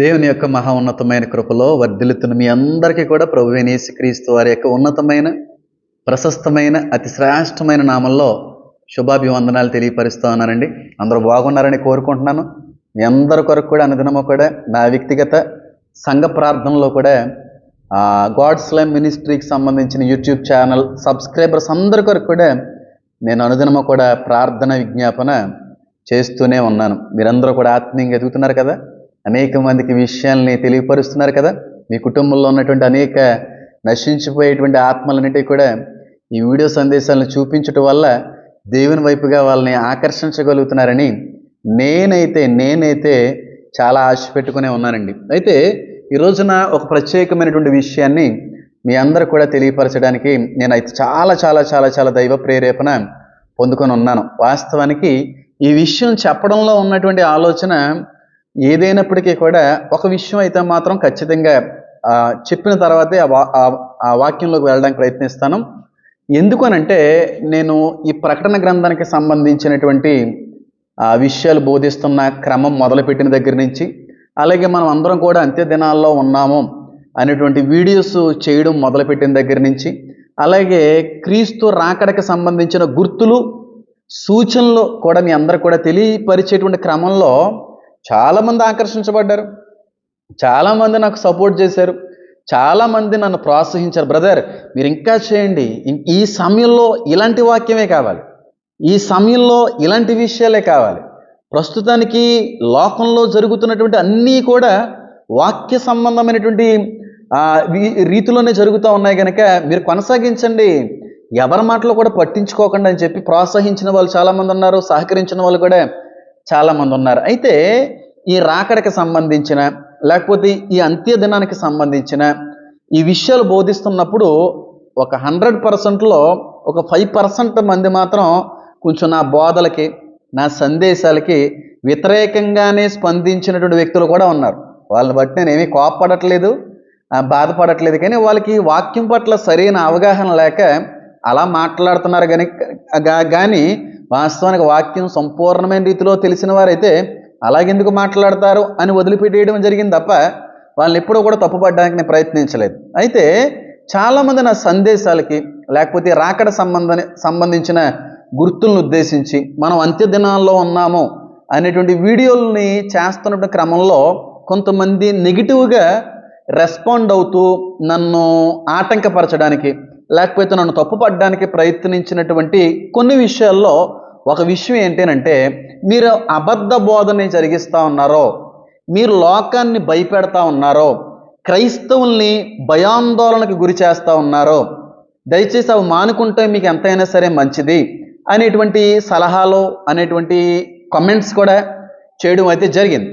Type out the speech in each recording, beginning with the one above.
దేవుని యొక్క మహా ఉన్నతమైన కృపలో వర్ధిల్లుతున్న మీ అందరికీ కూడా ప్రభు క్రీస్తు వారి యొక్క ఉన్నతమైన ప్రశస్తమైన అతి శ్రేష్టమైన నామంలో శుభాభివందనాలు తెలియపరుస్తూ ఉన్నానండి. అందరూ బాగున్నారని కోరుకుంటున్నాను. మీ అందరి కొరకు కూడా అనుదినము కూడా నా వ్యక్తిగత సంఘ ప్రార్థనలో కూడా గాడ్స్ లైమ్ మినిస్ట్రీకి సంబంధించిన యూట్యూబ్ ఛానల్ సబ్స్క్రైబర్స్ అందరి కొరకు కూడా నేను అనుదినము కూడా ప్రార్థన విజ్ఞాపన చేస్తూనే ఉన్నాను. మీరందరూ కూడా ఆత్మీయంగా ఎదుగుతున్నారు కదా. అనేక మందికి విషయాల్ని తెలియపరుస్తున్నారు కదా. మీ కుటుంబంలో ఉన్నటువంటి అనేక నశించిపోయేటువంటి ఆత్మలన్నిటికీ కూడా ఈ వీడియో సందేశాలను చూపించటం వల్ల దేవుని వైపుగా వాళ్ళని ఆకర్షించగలుగుతున్నారని నేనైతే నేనైతే చాలా ఆశ పెట్టుకునే ఉన్నానండి. అయితే ఈ రోజున ఒక ప్రత్యేకమైనటువంటి విషయాన్ని మీ అందరూ కూడా తెలియపరచడానికి నేనైతే చాలా చాలా చాలా చాలా దైవ ప్రేరేపణ పొందుకొని ఉన్నాను. వాస్తవానికి ఈ విషయం చెప్పడంలో ఉన్నటువంటి ఆలోచన ఏదైనప్పటికీ కూడా ఒక విషయం అయితే మాత్రం ఖచ్చితంగా చెప్పిన తర్వాతే ఆ వా- ఆ- వాక్యంలోకి వెళ్ళడానికి ప్రయత్నిస్తాను. ఎందుకనంటే నేను ఈ ప్రకటన గ్రంథానికి సంబంధించినటువంటి ఆ విషయాలు బోధిస్తున్న క్రమం మొదలుపెట్టిన దగ్గర నుంచి అలాగే మనం అందరం కూడా అంత్య దినాల్లో ఉన్నాము అనేటువంటి వీడియోస్ చేయడం మొదలుపెట్టిన దగ్గర నుంచి అలాగే క్రీస్తు రాకడకి సంబంధించిన గుర్తులు సూచనలు కూడా మీ అందరు కూడా తెలియపరిచేటువంటి క్రమంలో చాలామంది ఆకర్షించబడ్డారు. చాలామంది నాకు సపోర్ట్ చేశారు. చాలామంది నన్ను ప్రోత్సహించారు. బ్రదర్ మీరు ఇంకా చేయండి. ఈ సమయంలో ఇలాంటి వాక్యమే కావాలి. ఈ సమయంలో ఇలాంటి విషయాలే కావాలి. ప్రస్తుతానికి లోకంలో జరుగుతున్నటువంటి అన్నీ కూడా వాక్య సంబంధమైనటువంటి రీతిలోనే జరుగుతూ ఉన్నాయి కనుక మీరు కొనసాగించండి. ఎవరి మాటలు కూడా పట్టించుకోకండి అని చెప్పి ప్రోత్సహించిన వాళ్ళు చాలామంది ఉన్నారు సహకరించిన వాళ్ళు కూడా. చాలామంది ఉన్నారు అయితే ఈ రాకడకి సంబంధించిన లేకపోతే ఈ అంత్య దినానికి సంబంధించిన ఈ విషయాలు బోధిస్తున్నప్పుడు ఒక హండ్రెడ్ పర్సెంట్లో ఒక ఫైవ్ పర్సెంట్ మంది మాత్రం కొంచెం నా బోధలకి నా సందేశాలకి వ్యతిరేకంగానే స్పందించినటువంటి వ్యక్తులు కూడా ఉన్నారు. వాళ్ళని బట్టి నేను ఏమీ కోప్పడట్లేదు బాధపడట్లేదు. కానీ వాళ్ళకి వాక్యం పట్ల సరైన అవగాహన లేక అలా మాట్లాడుతున్నారు కానీ కానీ వాస్తవానికి వాక్యం సంపూర్ణమైన రీతిలో తెలిసిన వారైతే అలాగెందుకు మాట్లాడతారు అని వదిలిపెట్టేయడం జరిగింది తప్ప వాళ్ళని ఎప్పుడూ కూడా తప్పుపడడానికి నేను ప్రయత్నించలేదు. అయితే చాలామంది నా సందేశాలకి లేకపోతే రాకడ సంబంధ సంబంధించిన గుర్తులను ఉద్దేశించి మనం అంత్య దినాల్లో ఉన్నాము అనేటువంటి వీడియోల్ని చేస్తున్న క్రమంలో కొంతమంది నెగిటివ్గా రెస్పాండ్ అవుతూ నన్ను ఆటంకపరచడానికి లేకపోతే నన్ను తప్పుపడడానికి ప్రయత్నించినటువంటి కొన్ని విషయాల్లో ఒక విషయం ఏంటంటే మీరు అబద్ధ బోధని జరిగిస్తూ ఉన్నారో మీరు లోకాన్ని భయపెడతా ఉన్నారో క్రైస్తవుల్ని భయాందోళనకు గురి చేస్తూ ఉన్నారో దయచేసి అవి మానుకుంటే మీకు ఎంతైనా సరే మంచిది అనేటువంటి సలహాలు అనేటువంటి కమెంట్స్ కూడా చేయడం అయితే జరిగింది.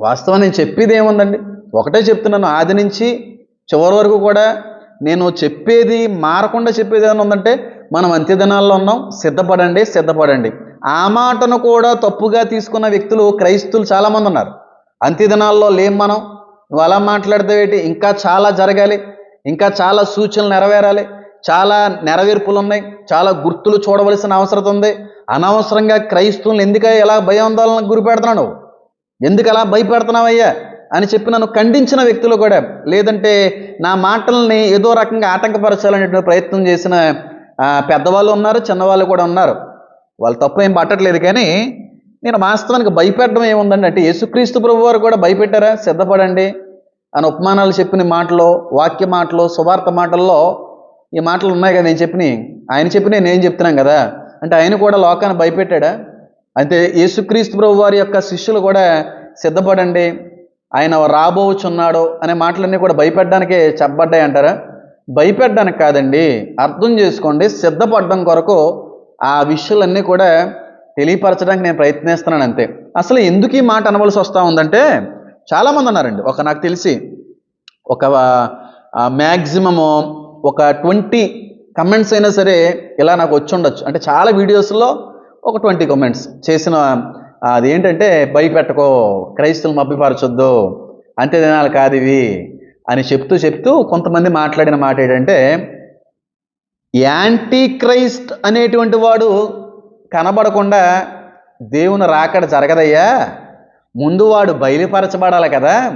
వాస్తవం నేను చెప్పేది ఏముందండి? ఒకటే చెప్తున్నాను. ఆది నుంచి చివరి వరకు కూడా నేను చెప్పేది మారకుండా చెప్పేది ఏమైనా ఉందంటే మనం అంత్యదినాల్లో ఉన్నాం సిద్ధపడండి సిద్ధపడండి. ఆ మాటను కూడా తప్పుగా తీసుకున్న వ్యక్తులు క్రైస్తువులు చాలామంది ఉన్నారు. అంత్యదినాల్లో లేం మనం. నువ్వు అలా మాట్లాడితే ఇంకా చాలా జరగాలి. ఇంకా చాలా సూచనలు నెరవేరాలి. చాలా నెరవేర్పులు ఉన్నాయి. చాలా గుర్తులు చూడవలసిన అవసరం ఉంది. అనవసరంగా క్రైస్తవులను ఎందుకు ఎలా భయాందోళనకు గురి పెడుతున్నావు ఎందుకు అలా భయపెడుతున్నావయ్యా? అని చెప్పి నన్ను ఖండించిన వ్యక్తులు కూడా లేదంటే నా మాటల్ని ఏదో రకంగా ఆటంకపరచాలనే ప్రయత్నం చేసిన పెద్దవాళ్ళు ఉన్నారు చిన్నవాళ్ళు కూడా ఉన్నారు. వాళ్ళు తప్పు ఏం పట్టట్లేదు కానీ నేను వాస్తవానికి భయపెట్టడం ఏముందండి అంటే యేసుక్రీస్తు ప్రభు వారు కూడా భయపెట్టారా? సిద్ధపడండి అని ఉపమానాలు చెప్పిన మాటలో వాక్య మాటలో సువార్త మాటల్లో ఈ మాటలు ఉన్నాయి కదా నేను చెప్పిన ఆయన చెప్పి నేను ఏం చెప్తున్నాను కదా. అంటే ఆయన కూడా లోకాన్ని భయపెట్టాడా? అంటే యేసుక్రీస్తు ప్రభు వారి యొక్క శిష్యులు కూడా సిద్ధపడండి ఆయన రాబోచున్నాడో అనే మాటలన్నీ కూడా భయపెట్టడానికే చెప్పబడ్డాయి అంటారా? భయపెట్టడానికి కాదండి. అర్థం చేసుకోండి. సిద్ధపడడం కొరకు ఆ విషయాలన్నీ కూడా తెలియపరచడానికి నేను ప్రయత్నిస్తున్నాను అంతే. అసలు ఎందుకు ఈ మాట అనవలసి వస్తూ ఉందంటే చాలామంది ఉన్నారండి ఒక నాకు తెలిసి ఒక మ్యాక్సిమము ఒక ట్వంటీ కమెంట్స్ అయినా సరే ఇలా నాకు వచ్చి ఉండొచ్చు. అంటే చాలా వీడియోస్లో ఒక ట్వంటీ కమెంట్స్ చేసిన అదేంటంటే భయపెట్టకో క్రైస్తవులు మభ్యపరచొద్దు అంతే దినాలు కాదు ఇవి అని చెప్తూ చెప్తూ కొంతమంది మాట్లాడిన మాట ఏంటంటే యాంటీ క్రైస్ట్ అనేటువంటి వాడు కనబడకుండా దేవుని రాకడ జరగదయ్యా. ముందు వాడు బయలుపరచబడాలి కదా.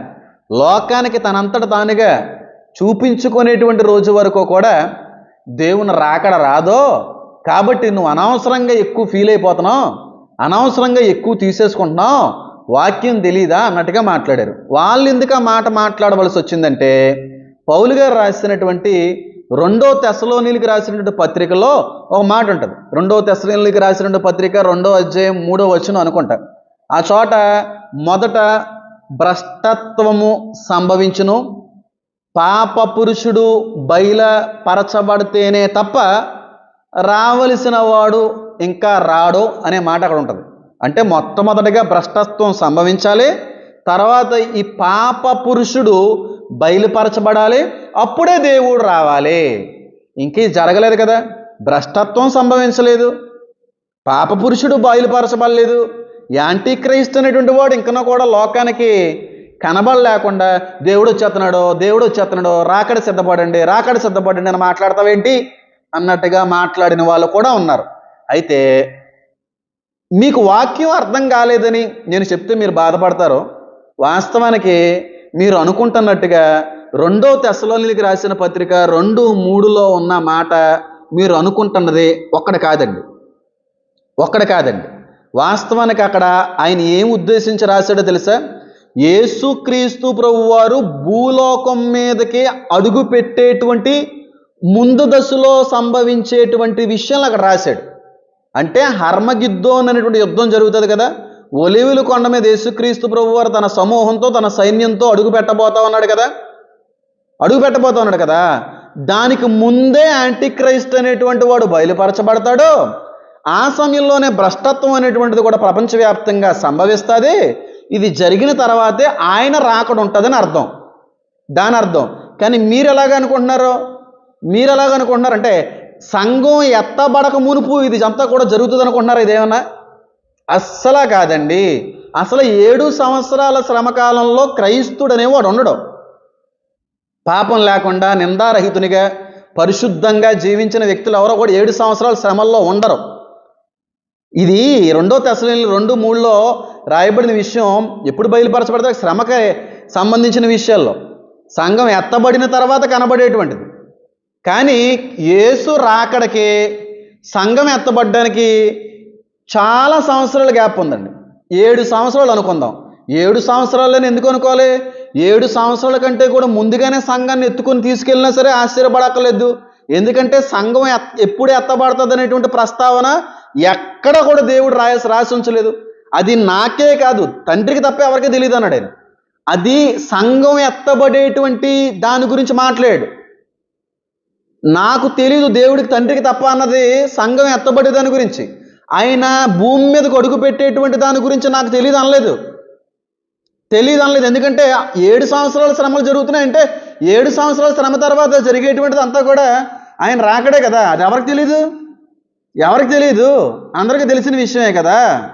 లోకానికి తనంతట తానుగా చూపించుకునేటువంటి రోజు వరకు కూడా దేవుని రాకడ రాదో కాబట్టి నువ్వు అనవసరంగా ఎక్కువ ఫీల్ అయిపోతున్నావు. అనవసరంగా ఎక్కువ తీసేసుకుంటున్నావు వాక్యం తెలీదా? అన్నట్టుగా మాట్లాడారు. వాళ్ళు ఎందుకు ఆ మాట మాట్లాడవలసి వచ్చిందంటే పౌలు గారు రాసినటువంటి రెండో తెసలోనిలికి రాసినటువంటి పత్రికలో ఒక మాట ఉంటుంది. రెండో తెసలోనిలికి రాసినటువంటి పత్రిక రెండో అధ్యాయం మూడో వచ్చిన అనుకుంటా. ఆ చోట మొదట భ్రష్టత్వము సంభవించును పాప పురుషుడు బయలపరచబడితేనే తప్ప రావలసిన వాడు ఇంకా రాడు అనే మాట అక్కడ ఉంటుంది. అంటే మొట్టమొదటిగా భ్రష్టత్వం సంభవించాలి తర్వాత ఈ పాప పురుషుడు బయలుపరచబడాలి అప్పుడే దేవుడు రావాలి. ఇంకే జరగలేదు కదా. భ్రష్టత్వం సంభవించలేదు. పాప పురుషుడు బయలుపరచబడలేదు. యాంటీ క్రైస్ట్ అనేటువంటి వాడు ఇంకా కూడా లోకానికి కనబడలేకుండా దేవుడు వచ్చేస్తున్నాడు దేవుడు వచ్చేస్తున్నాడు రాకడ సిద్ధపడండి రాకడ సిద్ధపడండి అని మాట్లాడతావేంటి? అన్నట్టుగా మాట్లాడిన వాళ్ళు కూడా ఉన్నారు. అయితే మీకు వాక్యం అర్థం కాలేదని నేను చెప్తే మీరు బాధపడతారు వాస్తవానికి మీరు అనుకుంటున్నట్టుగా రెండో తెశలోనికి రాసిన పత్రిక రెండు మూడులో ఉన్న మాట మీరు అనుకుంటున్నది ఒక్కడ కాదండి. ఒక్కడ కాదండి. వాస్తవానికి అక్కడ ఆయన ఏం ఉద్దేశించి రాశాడో తెలుసా? యేసుక్రీస్తు ప్రభువారు భూలోకం మీదకి అడుగు పెట్టేటువంటి ముందు దశలో సంభవించేటువంటి విషయాలు అక్కడ రాశాడు. అంటే హర్మగిద్దోన్ అనేటువంటి యుద్ధం జరుగుతుంది కదా. ఒలివుల కొండ మీద యేసుక్రీస్తు ప్రభువారు తన సమూహంతో తన సైన్యంతో అడుగు పెట్టబోతా ఉన్నాడు కదా. అడుగు పెట్టబోతా ఉన్నాడు కదా. దానికి ముందే యాంటీక్రైస్ట్ అనేటువంటి వాడు బయలుపరచబడతాడు. ఆ సమయంలోనే భ్రష్టత్వం అనేటువంటిది కూడా ప్రపంచవ్యాప్తంగా సంభవిస్తుంది. ఇది జరిగిన తర్వాతే ఆయన రాకడ ఉంటుందని అర్థం. దాని అర్థం. కానీ మీరు ఎలాగ అనుకుంటున్నారు? మీరు ఎలాగ అనుకుంటున్నారు? అంటే సంఘం ఎత్తబడక మునుపు ఇది అంతా కూడా జరుగుతుంది అనుకుంటున్నారు ఇదేమన్నా? అస్సలా కాదండి. అసలు ఏడు సంవత్సరాల శ్రమకాలంలో క్రైస్తుడు అనేవాడు ఉండడు. పాపం లేకుండా నిందారహితునిగా పరిశుద్ధంగా జీవించిన వ్యక్తులు ఎవరో కూడా ఏడు సంవత్సరాల శ్రమల్లో ఉండరు. ఇది రెండో తెసలి రెండు మూడులో రాయబడిన విషయం ఎప్పుడు బయలుపరచబడితే శ్రమకి సంబంధించిన విషయాల్లో. సంఘం ఎత్తబడిన తర్వాత కనబడేటువంటిది. కానీ యేసు రాకడకి సంఘం ఎత్తబడ్డానికి చాలా సంవత్సరాల గ్యాప్ ఉందండి. ఏడు సంవత్సరాలు అనుకుందాం. ఏడు సంవత్సరాలని ఎందుకు అనుకోవాలి? ఏడు సంవత్సరాల కంటే కూడా ముందుగానే సంఘాన్ని ఎత్తుకొని తీసుకెళ్ళినా సరే ఆశ్చర్యపడక్కర్లేదు. ఎందుకంటే సంఘం ఎత్- ఎప్పుడు ఎత్తబడుతుంది అనేటువంటి ప్రస్తావన ఎక్కడ కూడా దేవుడు రాసి రాసి ఉంచలేదు. అది నాకే కాదు తండ్రికి తప్ప ఎవరికీ తెలియదు అన్నాడు ఆయన. అది సంఘం ఎత్తబడేటువంటి దాని గురించి మాట్లాడు నాకు తెలీదు దేవుడికి తండ్రికి తప్ప అన్నది సంఘం ఎత్తబడే దాని గురించి. ఆయన భూమి మీదకు అడుగు పెట్టేటువంటి దాని గురించి నాకు తెలియదు అనలేదు. తెలియదు అనలేదు. ఎందుకంటే ఏడు సంవత్సరాల శ్రమలు జరుగుతున్నాయంటే ఏడు సంవత్సరాల శ్రమ తర్వాత జరిగేటువంటిది అంతా కూడా ఆయన రాకడే కదా. అది ఎవరికి తెలీదు? ఎవరికి తెలియదు అందరికీ తెలిసిన విషయమే కదా.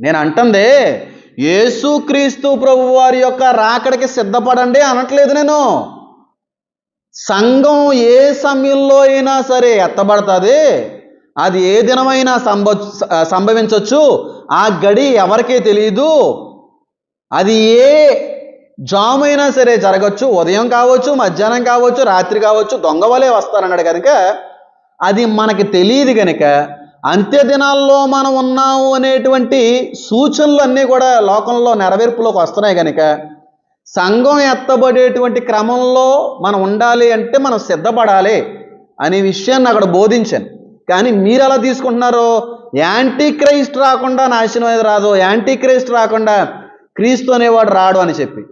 నేను అంటుందే యేసుక్రీస్తు ప్రభు వారి యొక్క రాకడికి సిద్ధపడండి అనట్లేదు నేను. సంఘం ఏ సమయంలో అయినా సరే ఎత్తబడుతుంది. అది ఏ దినమైనా సంభ సంభవించవచ్చు ఆ గడి ఎవరికీ తెలియదు అది ఏ జామైనా సరే జరగచ్చు. ఉదయం కావచ్చు మధ్యాహ్నం కావచ్చు రాత్రి కావచ్చు దొంగ వలే వస్తారన్నాడు కనుక అది మనకి తెలియదు కనుక అంత్య దినాల్లో మనం ఉన్నాము అనేటువంటి సూచనలు అన్నీ కూడా లోకంలో నెరవేర్పులోకి వస్తున్నాయి కనుక సంఘం ఎత్తబడేటువంటి క్రమంలో మనం ఉండాలి అంటే మనం సిద్ధపడాలి అనే విషయాన్ని అక్కడ బోధించాను. కానీ మీరు ఎలా తీసుకుంటున్నారో? యాంటీ క్రైస్ట్ రాకుండా నాశనం అనేది రాదు. యాంటీ క్రైస్ట్ రాకుండా క్రీస్తు అనేవాడు రాడు అని చెప్పి.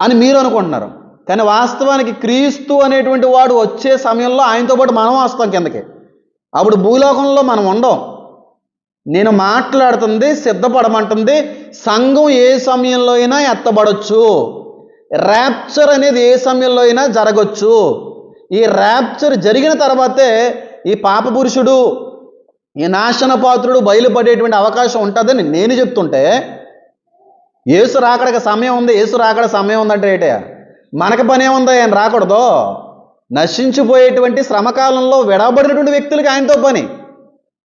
అని మీరు అనుకుంటున్నారు. కానీ వాస్తవానికి క్రీస్తు అనేటువంటి వాడు వచ్చే సమయంలో ఆయనతో పాటు మనం వస్తాం కిందకి. అప్పుడు భూలోకంలో మనం ఉండం. నేను మాట్లాడుతుంది సిద్ధపడమంటుంది సంఘం ఏ సమయంలో అయినా ఎత్తబడొచ్చు. ర్యాప్చర్ అనేది ఏ సమయంలో అయినా జరగచ్చు. ఈ ర్యాప్చర్ జరిగిన తర్వాతే ఈ పాప పురుషుడు ఈ నాశన పాత్రుడు బయలుపడేటువంటి అవకాశం ఉంటుందని నేను చెప్తుంటే ఏసు రాకడక సమయం ఉంది ఏసు రాకడ సమయం ఉందంటే ఏంటే మనకి పని ఉందా ఆయన రాకూడదు. నశించిపోయేటువంటి శ్రమకాలంలో విడవబడినటువంటి వ్యక్తులకి ఆయనతో పని.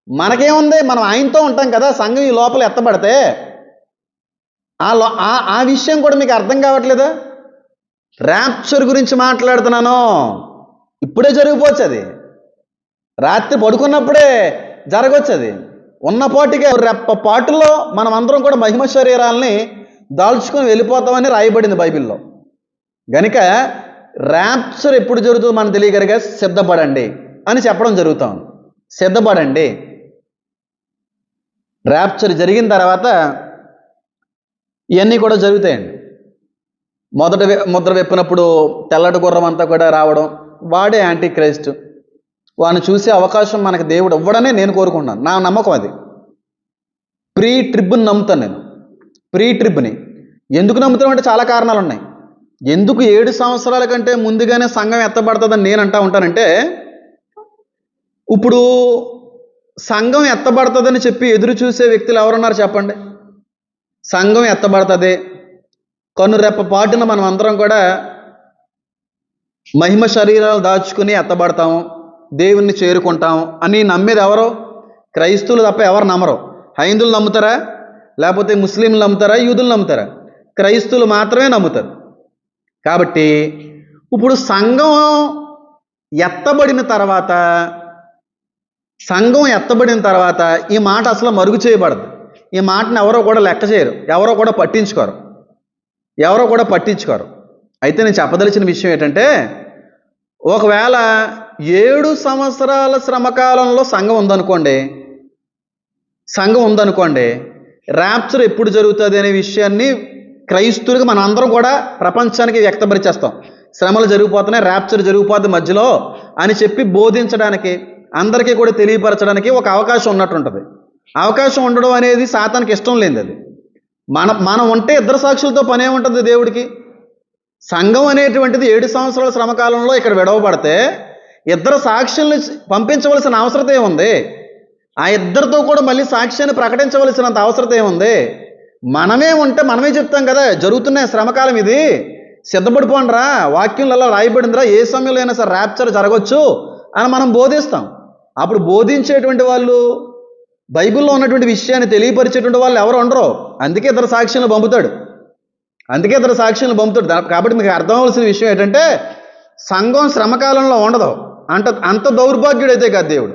మనకేముంది మనం ఆయనతో ఉంటాం కదా సంఘం ఈ లోపల ఎత్తబడితే. ఆ లో- ఆ ఆ విషయం కూడా మీకు అర్థం కావట్లేదా? ర్యాప్చర్ గురించి మాట్లాడుతున్నాను. ఇప్పుడే జరిగిపోవచ్చు అది. రాత్రి పడుకున్నప్పుడే జరగవచ్చు అది. ఉన్నపాటిగా రెప్ప పాటులో మనం అందరం కూడా మహిమ శరీరాల్ని దాల్చుకొని వెళ్ళిపోతామని రాయబడింది బైబిల్లో. గనుక ర్యాప్చర్ ఎప్పుడు జరుగుతుందో మనం తెలియగలిగా సిద్ధపడండి అని చెప్పడం జరుగుతాం. సిద్ధపడండి. ర్యాప్చర్ జరిగిన తర్వాత ఇవన్నీ కూడా జరుగుతాయండి. మొదట ముద్ర విప్పినప్పుడు తెల్లటి గుర్రం అంతా కూడా రావడం వాడే యాంటీ క్రైస్ట్ వాడిని చూసే అవకాశం మనకు దేవుడు ఇవ్వడనే నేను కోరుకుంటున్నాను. నా నమ్మకం అది. ప్రీ ట్రిబ్ని నమ్ముతాను నేను. ప్రీ ట్రిబ్ని ఎందుకు నమ్ముతాను అంటే చాలా కారణాలు ఉన్నాయి ఎందుకు ఏడు సంవత్సరాల కంటే ముందుగానే సంఘం ఎత్తబడుతుందని నేను అంటా ఉంటానంటే ఇప్పుడు సంఘం ఎత్తబడుతుందని చెప్పి ఎదురు చూసే వ్యక్తులు ఎవరున్నారు చెప్పండి? సంఘం ఎత్తబడుతుంది. కనురెప్ప పాటున మనం అందరం కూడా మహిమ శరీరాలు దాచుకుని ఎత్తబడతాము. దేవుణ్ణి చేరుకుంటాము అని నమ్మేది ఎవరు? క్రైస్తవులు తప్ప ఎవరు నమ్మరు. హైందులు నమ్ముతారా? లేకపోతే ముస్లింలు నమ్ముతారా? యూదులు నమ్ముతారా? క్రైస్తవులు మాత్రమే నమ్ముతారు. కాబట్టి ఇప్పుడు సంఘం ఎత్తబడిన తర్వాత సంఘం ఎత్తబడిన తర్వాత ఈ మాట అసలు మరుగు చేయబడదు. ఈ మాటను ఎవరో కూడా లెక్క చేయరు. ఎవరో కూడా పట్టించుకోరు. ఎవరో కూడా పట్టించుకోరు. అయితే నేను చెప్పదలిచిన విషయం ఏంటంటే ఒకవేళ ఏడు సంవత్సరాల శ్రమకాలంలో సంఘం ఉందనుకోండి సంఘం ఉందనుకోండి ర్యాప్చర్ ఎప్పుడు జరుగుతుంది అనే విషయాన్ని క్రైస్తువులుగా మనం అందరం కూడా ప్రపంచానికి వ్యక్తపరిచేస్తాం. శ్రమలు జరిగిపోతున్నాయి ర్యాప్చర్ జరిగిపోద్ది మధ్యలో అని చెప్పి బోధించడానికి అందరికీ కూడా తెలియపరచడానికి ఒక అవకాశం ఉన్నట్టుంటుంది. అవకాశం ఉండడం అనేది సాతానికి ఇష్టం లేనిది అది. మన మనం ఉంటే ఇద్దరు సాక్షులతో పనే ఉంటుంది దేవుడికి. సంఘం అనేటువంటిది ఏడు సంవత్సరాల శ్రమకాలంలో ఇక్కడ విడవబడితే ఇద్దరు సాక్షుల్ని పంపించవలసిన అవసరం ఏముంది? ఆ ఇద్దరితో కూడా మళ్ళీ సాక్ష్యాన్ని ప్రకటించవలసినంత అవసరం ఏముంది? మనమే ఉంటే మనమే చెప్తాం కదా జరుగుతున్న శ్రమకాలం ఇది. సిద్ధపడిపోండిరా వాక్యంలలో రాయబడిందిరా ఏ సమయంలో అయినా సరే ర్యాప్చర్ జరగవచ్చు అని మనం బోధిస్తాం. అప్పుడు బోధించేటువంటి వాళ్ళు బైబిల్లో ఉన్నటువంటి విషయాన్ని తెలియపరిచేటువంటి వాళ్ళు ఎవరు ఉండరు అందుకే ఇద్దరు సాక్ష్యాలను పంపుతాడు. అందుకే ఇద్దరు సాక్ష్యాలను పంపుతాడు. కాబట్టి మీకు అర్థం అవ్వాల్సిన విషయం ఏంటంటే సంఘం శ్రమకాలంలో ఉండదు. అంత అంత దౌర్భాగ్యుడైతే కాదు దేవుడు.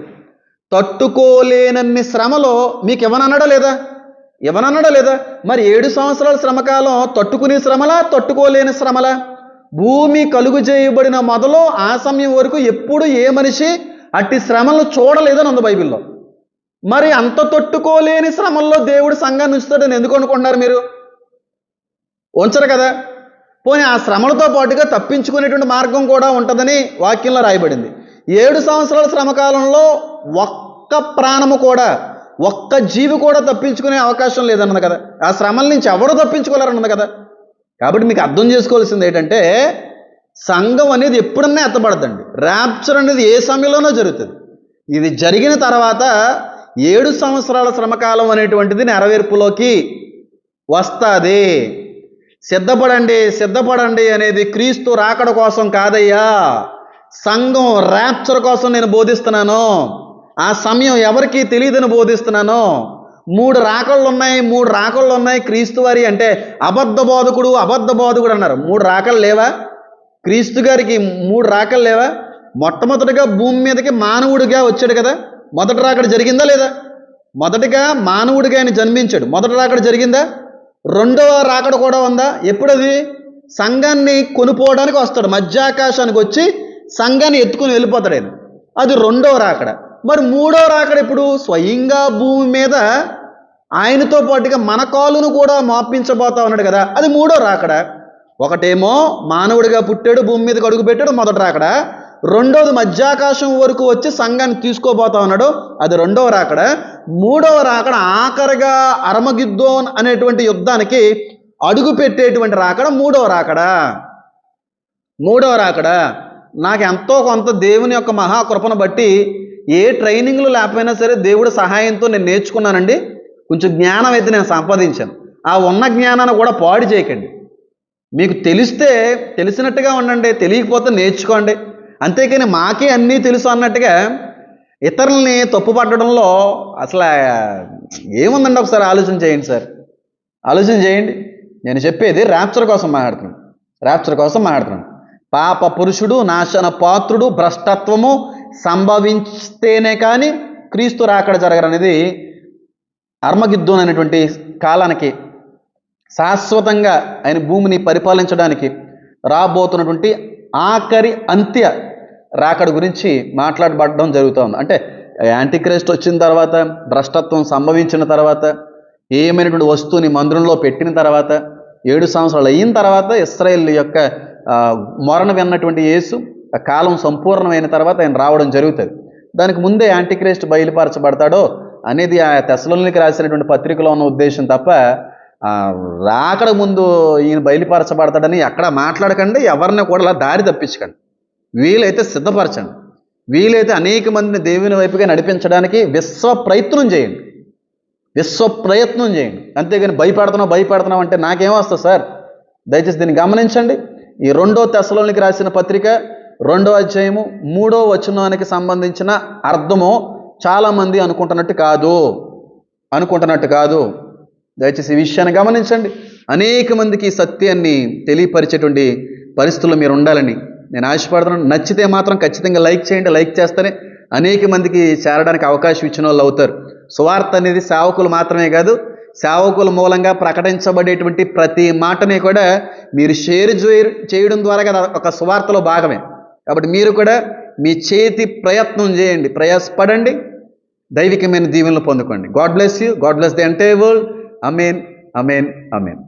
తట్టుకోలేనన్ని శ్రమలో మీకు ఇవ్వనన్నాడా లేదా? ఇవ్వనన్నాడా లేదా? మరి ఏడు సంవత్సరాల శ్రమకాలం తట్టుకునే శ్రమలా తట్టుకోలేని శ్రమలా? భూమి కలుగు చేయబడిన మొదలు ఆ సమయం వరకు ఎప్పుడు ఏ మనిషి అట్టి శ్రమలను చూడలేదని ఉంది బైబిల్లో. మరి అంత తట్టుకోలేని శ్రమల్లో దేవుడు సంఘాన్ని ఉంచుతాడని ఎందుకు అనుకుంటున్నారు మీరు? ఉంచరు కదా? పోనీ ఆ శ్రమలతో పాటుగా తప్పించుకునేటువంటి మార్గం కూడా ఉంటుందని వాక్యంలో రాయబడింది. ఏడు సంవత్సరాల శ్రమకాలంలో ఒక్క ప్రాణము కూడా ఒక్క జీవి కూడా తప్పించుకునే అవకాశం లేదన్నది కదా? ఆ శ్రమల నుంచి ఎవరు తప్పించుకోలేరన్నది కదా? కాబట్టి మీకు అర్థం చేసుకోవాల్సింది ఏంటంటే సంఘం అనేది ఎప్పుడన్నా ఎత్తబడద్దండి ర్యాప్చర్ అనేది ఏ సమయంలోనో జరుగుతుంది. ఇది జరిగిన తర్వాత ఏడు సంవత్సరాల శ్రమకాలం అనేటువంటిది నెరవేర్పులోకి వస్తుంది. సిద్ధపడండి సిద్ధపడండి అనేది క్రీస్తు రాకడ కోసం కాదయ్యా. సంఘం ర్యాప్చర్ కోసం నేను బోధిస్తున్నాను. ఆ సమయం ఎవరికీ తెలియదని బోధిస్తున్నాను. మూడు రాకళ్ళు ఉన్నాయి మూడు రాకళ్ళు ఉన్నాయి క్రీస్తు వారి అంటే అబద్ధ బోధకుడు అబద్ధ బోధకుడు అన్నారు. మూడు రాకళ్ళు లేవా? క్రీస్తు గారికి మూడు రాకలు లేవా? మొట్టమొదటిగా భూమి మీదకి మానవుడిగా వచ్చాడు కదా. మొదటి రాకడ జరిగిందా లేదా? మొదటిగా మానవుడిగా ఆయన జన్మించాడు. మొదటి రాకడ జరిగిందా? రెండవ రాకడ కూడా ఉందా? ఎప్పుడది? సంఘాన్ని కొనుక్కోవడానికి వస్తాడు. మధ్యాకాశానికి వచ్చి సంఘాన్ని ఎత్తుకుని వెళ్ళిపోతాడు ఆయన. అది రెండవ రాకడ. మరి మూడవ రాకడ ఇప్పుడు స్వయంగా భూమి మీద ఆయనతో పాటుగా మన కాలును కూడా మాపించబోతా ఉన్నాడు కదా. అది మూడో రాకడ. ఒకటేమో మానవుడిగా పుట్టాడు భూమి మీదకి అడుగు పెట్టాడు మొదట రాకడా. రెండోది మధ్యాకాశం వరకు వచ్చి సంఘాన్ని తీసుకోబోతా ఉన్నాడు. అది రెండవ రాకడ. మూడవ రాకడ ఆఖరిగా అరమగిద్దోన్ అనేటువంటి యుద్ధానికి అడుగు పెట్టేటువంటి రాకడ మూడవ రాకడ. మూడవ రాకడ. నాకు ఎంతో కొంత దేవుని యొక్క మహాకృపను బట్టి ఏ ట్రైనింగ్లు లేకపోయినా సరే దేవుడి సహాయంతో నేను నేర్చుకున్నానండి. కొంచెం జ్ఞానం అయితే నేను సంపాదించాను. ఆ ఉన్న జ్ఞానాన్ని కూడా పాడు చేయకండి. మీకు తెలిస్తే తెలిసినట్టుగా ఉండండి తెలియకపోతే నేర్చుకోండి. అంతేకాని మాకే అన్నీ తెలుసు అన్నట్టుగా ఇతరుల్ని తప్పు పట్టడంలో అసలు ఏముందండి ఒకసారి ఆలోచన చేయండి సార్. ఆలోచన చేయండి. నేను చెప్పేది ర్యాప్చర్ కోసం మాట్లాడుతున్నాను. ర్యాప్చర్ కోసం మాట్లాడుతున్నాను. పాప పురుషుడు నాశన పాత్రుడు భ్రష్టత్వము సంభవిస్తేనే కానీ క్రీస్తు రాకడ జరగరనేది అర్మగిద్దున్ అనేటువంటి కాలానికి శాశ్వతంగా ఆయన భూమిని పరిపాలించడానికి రాబోతున్నటువంటి ఆఖరి అంత్య రాకడ గురించి మాట్లాడబడడం జరుగుతోంది. అంటే యాంటీక్రైస్ట్ వచ్చిన తర్వాత భ్రష్టత్వం సంభవించిన తర్వాత ఏమైనటువంటి వస్తువుని మందిరంలో పెట్టిన తర్వాత ఏడు సంవత్సరాలు అయిన తర్వాత ఇస్రాయేల్ యొక్క మొరణ విన్నటువంటి యేసు ఆ కాలం సంపూర్ణమైన తర్వాత ఆయన రావడం జరుగుతుంది. దానికి ముందే యాంటీక్రైస్ట్ బయలుపరచబడతాడో అనేది ఆ తెసలోనికి రాసినటువంటి పత్రికలో ఉన్న ఉద్దేశం తప్ప రాకడ ముందు ఈయన బయలుపరచబడతాడని ఎక్కడ మాట్లాడకండి ఎవరిని కూడా అలా దారి తప్పించకండి. వీలైతే సిద్ధపరచండి. వీలైతే అనేక మందిని దేవుని వైపుగా నడిపించడానికి విశ్వ ప్రయత్నం చేయండి. విశ్వ ప్రయత్నం చేయండి. అంతేగాని భయపడుతున్నావు భయపడుతున్నావు అంటే నాకేమొస్తుంది సార్? దయచేసి దీన్ని గమనించండి. ఈ రెండో తెశలోనికి రాసిన పత్రిక రెండో అధ్యాయము మూడో వచనానికి సంబంధించిన అర్థము చాలామంది అనుకుంటున్నట్టు కాదు. అనుకుంటున్నట్టు కాదు. దయచేసి ఈ విషయాన్ని గమనించండి. అనేక మందికి ఈ సత్యాన్ని తెలియపరిచేటువంటి పరిస్థితుల్లో మీరు ఉండాలని నేను ఆశపడుతున్నాను. నచ్చితే మాత్రం ఖచ్చితంగా లైక్ చేయండి లైక్ చేస్తేనే అనేక మందికి చేరడానికి అవకాశం ఇచ్చిన వాళ్ళు అవుతారు. సువార్త అనేది సేవకులు మాత్రమే కాదు సేవకుల మూలంగా ప్రకటించబడేటువంటి ప్రతి మాటని కూడా మీరు షేర్ చేయడం ద్వారా కదా ఒక సువార్తలో భాగమే. కాబట్టి మీరు కూడా మీ చేతి ప్రయత్నం చేయండి ప్రయాసపడండి దైవికమైన దీవెనలు పొందుకోండి. God bless you God bless the entire world. Amen amen amen